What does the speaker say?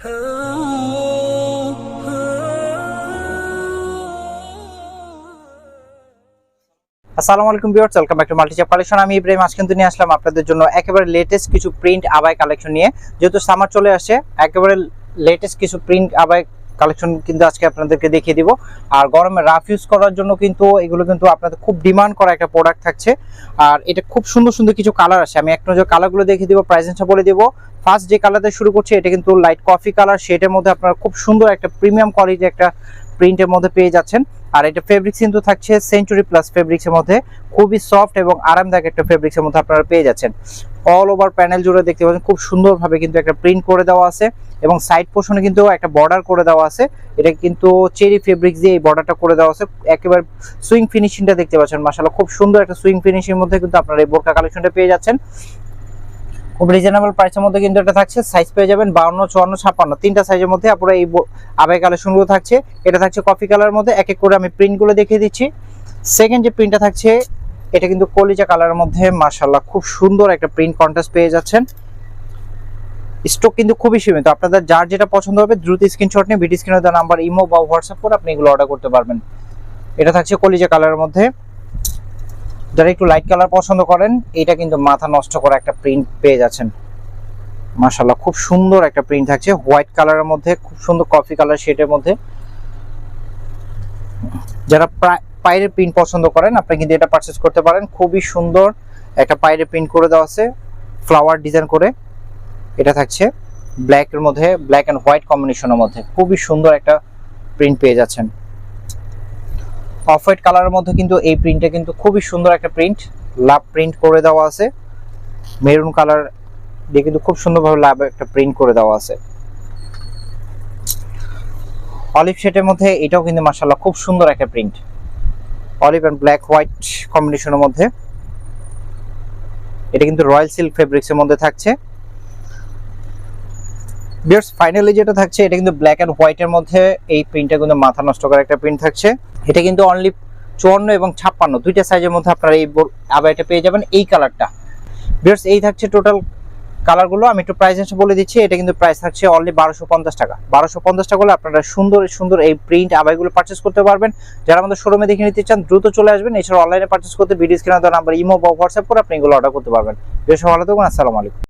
আসসালামু আলাইকুম viewers, welcome back to মাল্টিচ্যাপ কালেকশন আমি ইব্রাহিম আজ কিন্তু নিয়ে আসলাম আপনাদের জন্য একেবারে লেটেস্ট কিছু প্রিন্ট আবাই কালেকশন নিয়ে। যেহেতু সামার চলে আসে একেবারে লেটেস্ট কিছু প্রিন্ট আবাই কালেকশন কিন্তু আজকে আপনাদেরকে দেখিয়ে দিব। আর গরমে রাফ ইউজ করার জন্য কিন্তু এগুলো কিন্তু আপনাদের খুব ডিমান্ড করা একটা প্রোডাক্ট থাকছে। আর এটা খুব সুন্দর সুন্দর কিছু কালার আছে। আমি এক নজর কালারগুলো দেখিয়ে দিব প্রাইসেন্সটা বলে দিব। ফার্স্ট যে কালারটা শুরু করছে, এটা কিন্তু লাইট কফি কালার সেটার মধ্যে আপনারা খুব সুন্দর একটা প্রিমিয়াম কোয়ালিটি একটা প্রিন্টের মধ্যে পেয়ে যাচ্ছেন। আর এটা ফেব্রিক্স কিন্তু থাকছে সেঞ্চুরি প্লাস ফেব্রিক্সের মধ্যে। খুবই সফট এবং আরামদায়ক একটা ফেব্রিক্সের মধ্যে আপনারা পেয়ে যাচ্ছেন। অল ওভার প্যানেল জুড়ে দেখতে পাচ্ছেন, খুব সুন্দরভাবে কিন্তু একটা প্রিন্ট করে দেওয়া আছে এবং সাইড পোর্শনে কিন্তু একটা বর্ডার করে দেওয়া আছে। এটা কিন্তু চেরি ফেব্রিক্স দিয়ে এই বর্ডারটা করে দেওয়া আছে। একেবারে সুইং ফিনিশিংটা দেখতে পাচ্ছেন মাসাল্লাহ খুব সুন্দর একটা সুইং ফিনিশিং মধ্যে কিন্তু আপনারা এই বোরকা কালেকশনটা পেয়ে যাচ্ছেন। খুব রিজনেবল প্রাইসের মধ্যে কিন্তু এটা থাকছে। সাইজ পেয়ে যাবেন বাউন্ন, চুয়ান্ন, ছাপ্পান্ন। তিনটা সাইজের মধ্যে আপনারা এই আবাই কালেকশনগুলো থাকছে। এটা থাকছে কফি কালারের মধ্যে। এক এক করে আমি প্রিন্টগুলো দেখিয়ে দিচ্ছি। সেকেন্ড যে প্রিন্টটা থাকছে, এটা কিন্তু কলিজা কালারের মধ্যে মার্শাল্লাহ খুব সুন্দর একটা প্রিন্ট কন্ট্রাস্ট পেয়ে যাচ্ছেন। স্টক কিন্তু খুবই সীমিত। আপনাদের যার যেটা পছন্দ হবে, দ্রুত স্ক্রিনশট নিয়ে ভিডিও স্ক্রিনে দেওয়া নাম্বার ইমো বা হোয়াটসঅ্যাপ করে আপনি এগুলো অর্ডার করতে পারবেন। এটা থাকছে কলিজা কালারের মধ্যে। যারা একটু লাইট কালার পছন্দ করেন, এটা কিন্তু মাথা নষ্ট করা একটা প্রিন্ট পেয়ে যাচ্ছেন। মাশাল্লাহ খুব সুন্দর একটা প্রিন্ট থাকছে। হোয়াইট কালারের মধ্যে, খুব সুন্দর কফি কালার শেডের মধ্যে। যারা পায়ের প্রিন্ট পছন্দ করেন, আপনি কিন্তু এটা পারচেস করতে পারেন। খুবই সুন্দর একটা পায়ের প্রিন্ট করে দেওয়া আছে ফ্লাওয়ার ডিজাইন করে। এটা থাকছে ব্ল্যাকের মধ্যে ব্ল্যাক অ্যান্ড হোয়াইট কম্বিনেশনের মধ্যে। খুবই সুন্দর একটা প্রিন্ট পেয়ে যাচ্ছেন। অফ হোয়াইট কালারের মধ্যে কিন্তু এই প্রিন্টটা কিন্তু খুবই সুন্দর একটা প্রিন্ট লাভ প্রিন্ট করে দেওয়া আছে। মেরুন কালার দিয়ে কিন্তু খুব সুন্দরভাবে লাভ একটা প্রিন্ট করে দেওয়া আছে। অলিভ শেডের মধ্যে এটাও কিন্তু মাসাল্লাহ খুব সুন্দর একটা print olive and black white কম্বিনেশনের মধ্যে। এটা কিন্তু রয়্যাল সিল্ক ফেব্রিক্সের মধ্যে থাকছে। বিয়ার্স ফাইনালি যেটা থাকছে, এটা কিন্তু ব্ল্যাক অ্যান্ড হোয়াইটের মধ্যে এই প্রিন্টটা কিন্তু মাথা নষ্ট করা একটা প্রিন্ট থাকছে। এটা কিন্তু অনলি চুয়ান্ন এবং ছাপ্পান্ন, দুইটা সাইজের মধ্যে আপনারা এই আবাইটা পেয়ে যাবেন এই কালারটা বিয়ার্স এই থাকছে টোটাল কালারগুলো আমি একটু প্রাইস বলে দিচ্ছি, এটা কিন্তু প্রাইস থাকছে অনলি বারোশো পঞ্চাশ টাকা। বারোশো পঞ্চাশ টাকা হলে আপনারা সুন্দর সুন্দর এই প্রিন্ট আবাইগুলো পারচেস করতে পারবেন। যারা আমাদের শোরুমে দেখে নিতে চান, দ্রুত চলে আসবেন। এছাড়া অনলাইনে পারচেস করতে ভিডিও স্ক্রিনে দেওয়া নাম্বার ইমো, বা হোয়াটসঅ্যাপ করে আপনি এগুলো অর্ডার করতে পারবেন। বেশ ভালো থাকুন, আসসালামু আলাইকুম।